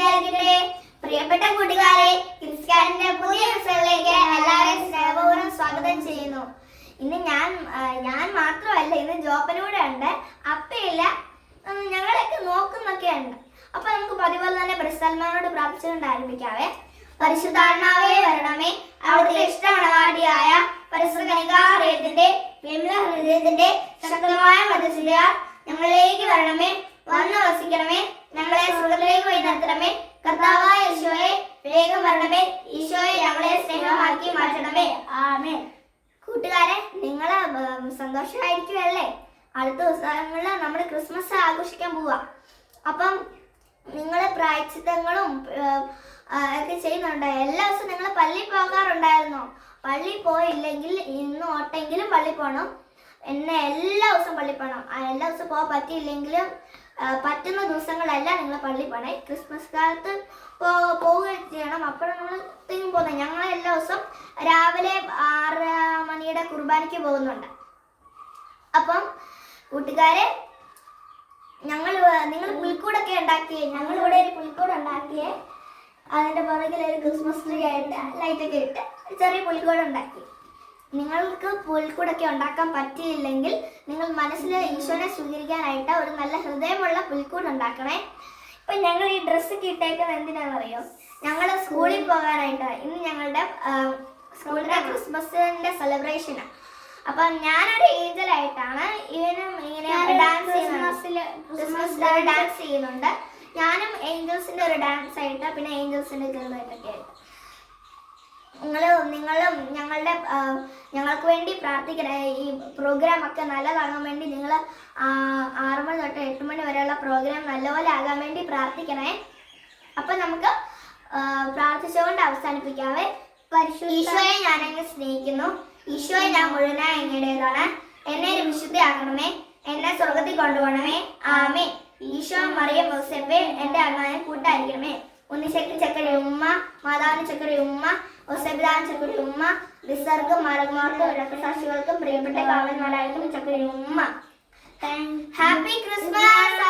സ്തുതിയായിരിക്കട്ടെ പ്രിയപ്പെട്ട കൂട്ടുകാരെ ക്രിസ്ത്യാനിന്റെ പുതിയ എപ്പിസോഡിലേക്ക് എല്ലാവരെയും സ്നേഹപൂർവം സ്വാഗതം ചെയ്യുന്നു. ഇന്ന് ഞാൻ ഞാൻ മാത്രമല്ല ഇന്ന് ജോപ്പനൂടെ ഉണ്ട്. അപ്പയില്ല ഞങ്ങളൊക്കെ നോക്കുന്നൊക്കെ ഉണ്ട് അപ്പൊ നമുക്ക് പതിപോലെ തന്നെ പരിസ്ഥലമാനോട് പ്രാർത്ഥിച്ചുകൊണ്ട് ആരംഭിക്കാവേ. പരിശുദ്ധാത്മാവേ വരണമേ. അവിടുത്തെ ഇഷ്ടമണവാടിയായ പരിശുദ്ധ വിമല ഹൃദയത്തിന്റെ ശക്തമായ മതചിലയാൽ ഞങ്ങളിലേക്ക് വരണമേ. നടത്തണമേ കർത്താവായ ഈശോയെ വേഗം വരണമേ. ഈശോയെ ഞങ്ങളെ സ്നേഹമാക്കി മാറ്റണമേ. ആമേ കൂട്ടുകാരെ നിങ്ങൾ സന്തോഷമായിരിക്കുമല്ലേ അടുത്ത ദിവസങ്ങളിൽ നമ്മൾ ക്രിസ്മസ് ആഘോഷിക്കാൻ പോവാ. അപ്പം നിങ്ങൾ പ്രായച്ചിത്തങ്ങളും ഒക്കെ ചെയ്യുന്നുണ്ട്. എല്ലാ ദിവസവും നിങ്ങൾ പള്ളി പോകാറുണ്ടായിരുന്നോ? പള്ളി പോയില്ലെങ്കിൽ ഇന്ന് ഓട്ടെങ്കിലും പള്ളി പോകണം എന്നെ എല്ലാ ദിവസവും പള്ളി പോകണം എല്ലാ ദിവസവും പോകാൻ പറ്റിയില്ലെങ്കിലും പറ്റുന്ന ദിവസങ്ങളെല്ലാം നിങ്ങൾ പള്ളി പോകണേ ക്രിസ്മസ് കാലത്ത് പോവുകയും ചെയ്യണം. അപ്പോൾ നമ്മൾ തെങ്ങും പോകുന്നത് ഞങ്ങൾ എല്ലാ ദിവസവും രാവിലെ ആറ് മണിയുടെ കുർബാനയ്ക്ക് പോകുന്നുണ്ട്. അപ്പം കൂട്ടുകാരെ ഞങ്ങൾ നിങ്ങൾ പുൽക്കൂടൊക്കെ ഉണ്ടാക്കിയേ? ഞങ്ങളിവിടെ ഒരു പുൽക്കൂട് ഉണ്ടാക്കിയേ. അതിന്റെ പുറകിൽ ഒരു ക്രിസ്മസ് ട്രീ ആയിട്ട് ലൈറ്റൊക്കെ ഇട്ട് ചെറിയ പുൽക്കൂട് ഉണ്ടാക്കി. നിങ്ങൾക്ക് പുൽക്കൂടൊക്കെ ഉണ്ടാക്കാൻ പറ്റിയില്ലെങ്കിൽ മനസ്സിൽ ഈശോനെ സ്വീകരിക്കാനായിട്ട് ഒരു നല്ല ഹൃദയമുള്ള പുൽക്കൂട് ഉണ്ടാക്കണേ. ഇപ്പൊ ഞങ്ങൾ ഈ ഡ്രസ്സൊക്കെ എന്തിനാണെന്ന് എന്തിനാണെന്നറിയോ? ഞങ്ങൾ സ്കൂളിൽ പോകാനായിട്ട് ഇന്ന് ഞങ്ങളുടെ സ്കൂളിലെ ക്രിസ്മസിന്റെ സെലിബ്രേഷനാണ് അപ്പൊ ഞാനൊരു ഏഞ്ചലായിട്ടാണ് ഇവനും ഇങ്ങനെ ഡാൻസ് ക്രിസ്മസ് ഡാൻസ് ചെയ്യുന്നുണ്ട്. ഞാനും ഏഞ്ചൽസിന്റെ ഒരു ഡാൻസ് ആയിട്ട് പിന്നെ ഏഞ്ചൽസിന്റെ ഗേൾ ആയിട്ടൊക്കെ ആയിട്ട്. ഞങ്ങളുടെ ഞങ്ങൾക്ക് വേണ്ടി പ്രാർത്ഥിക്കണേ. ഈ പ്രോഗ്രാം ഒക്കെ നല്ലതാകാൻ വേണ്ടി നിങ്ങൾ ആറ് മണി തൊട്ട് എട്ട് മണി വരെയുള്ള പ്രോഗ്രാം നല്ലപോലെ ആകാൻ വേണ്ടി പ്രാർത്ഥിക്കണേ. അപ്പൊ നമുക്ക് പ്രാർത്ഥിച്ചുകൊണ്ട് അവസാനിപ്പിക്കാവേ. ഈശോയെ ഞാൻ അങ്ങ് സ്നേഹിക്കുന്നു. ഈശോയെ ഞാൻ മുഴുവനായി എങ്ങടേതാണ് എന്നെ ഒരു വിശുദ്ധിയാക്കണമേ. എന്നെ സ്വർഗത്തിൽ കൊണ്ടുപോകണമേ. ആമേ ഈശോ മറിയ മൗസപ്പെ എന്റെ അണ്ണാനെ കൂട്ടായിരിക്കണമേ. ഉണ്ണിശക്തി ചക്കരി ഉമ്മ മാതാവിന് ചക്കരി ഉമ്മ ഒസബിദാൻ ചക്കരി ഉമ്മ വിസർഗം മരകുമാർക്കും രക്തസാക്ഷികൾക്കും പ്രിയപ്പെട്ട കാവന്മാരായിരിക്കും ചക്കരി ഉമ്മ. Happy Christmas